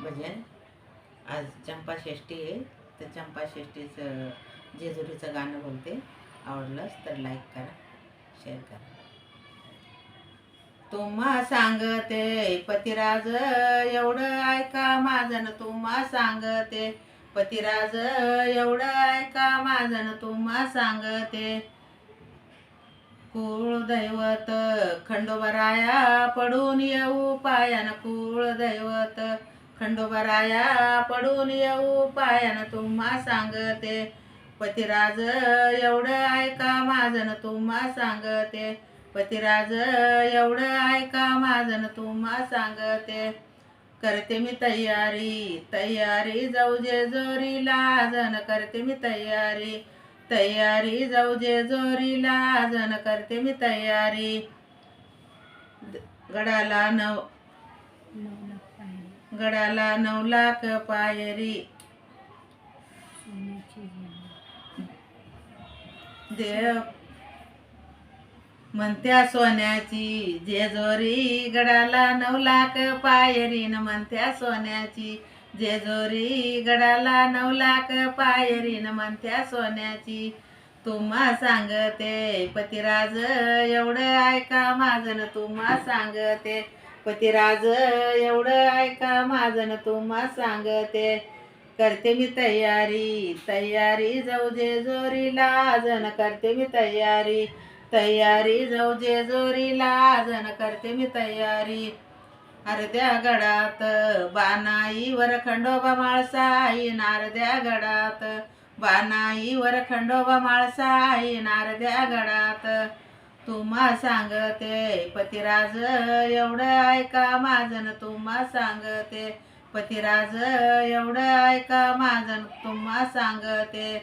भजन. आज चंपाषष्ठी आहे. तर चंपाषष्ठीचं जेजुरीचं गाणं बोलते. आवडलंच तर लाईक करा शेअर करा. तुम्हा सांगते पतिराज एवढं ऐका माझं तुम्हा सांगते. पतिराज एवढं ऐका माझं तुम्हा सांगते. कुळदैवत खंडोबराया पडून येऊ पायान कुळदैवत. खंडोबराया पडून येऊ पायान तुम्हा सांगते. पतिराज एवढं ऐका माझं तुम्हा सांगते. पतिराज एवढं ऐका माझं तुम्हा सांगते. करते मी तयारी तयारी जाऊ जे जोरीला लाजन करते मी तयारी. तयारी जाऊ जे जोरीला लाजन करते मी तयारी. द- गडाला नव गडाला नऊ लाख पायरी. देव म्हणत्या सोन्याची जेजोरी गडाला नऊ लाख पायरी न म्हणत्या सोन्याची जेजोरी गडाला नऊ लाख पायरी न म्हणत्या सोन्याची. तुम्हा सांगते पतिराज एवढं ऐका माझं न तुम्हा सांगते. पतिराज एवढं ऐका माझं तुम्हा सांगते. करते मी तयारी तयारी जाऊ जे जोरीला जण करते मी तयारी. तयारी जाऊ जे जोरीला जण करते मी तयारी. अर्ध्या गडात बानाईवर खंडोबा माळसा नारद्या अर्ध्या गडात बानाईवर खंडोबा माळसा नारद्या अर्ध्या गडात तुम्हा सांगते पतिराज एवढं ऐका माझं तुम्हा सांगते. पतिराज एवढं ऐका माझं तुम्हा सांगते.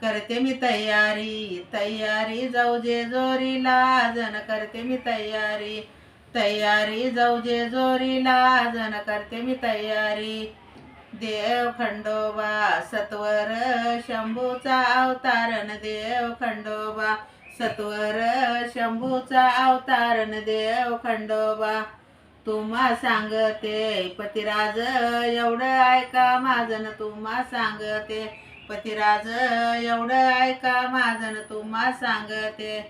करते मी तयारी तयारी जाऊ जे जोरीला लाजन करते मी तयारी. तयारी जाऊ जे जोरीला लाजन करते मी तयारी. देव खंडोबा सत्वर शंभूचा अवतारण देव खंडोबा. सत्वर शंभूचा अवतारण देव खंडोबा. तुम्हा सांगते पतिराज एवढं ऐका माझन तुम्हा सांगते. पतिराज एवढं ऐका माझन तुम्हा सांगते.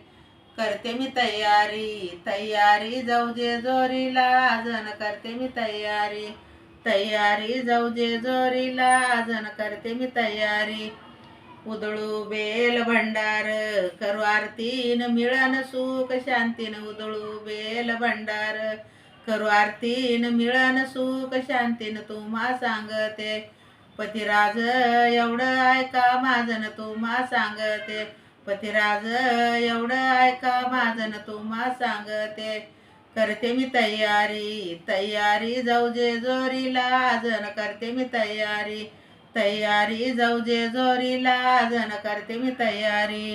करते मी तयारी तयारी जाऊ जे जोरीला आजन करते मी तयारी. तयारी जाऊ जे जोरीला आजन करते मी तयारी. उदळू बेल भंडार करू आरतीन मिळन सुख शांतीन. उदळू बेल भंडार करू आरतीन मिळन सुख शांतीन. तुम्हा सांगते पतिराज एवढं ऐका माझं तुम्हा सांगते पतिराज एवढं ऐका माझं तुम्हा सांगते करते मी तयारी तयारी जाऊ जे जोरीला. जण करते मी तयारी तयारी जाऊ जे जोरीला जण करते मी तयारी.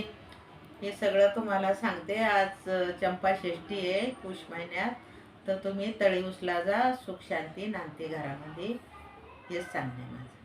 हे सगळं तुम्हाला सांगते. आज चंपा षष्ठी आहे पुष महिन्यात. तर तुम्ही तळी उचला जा सुख शांती नांदते घरामध्ये. हेच सांगणे माझं.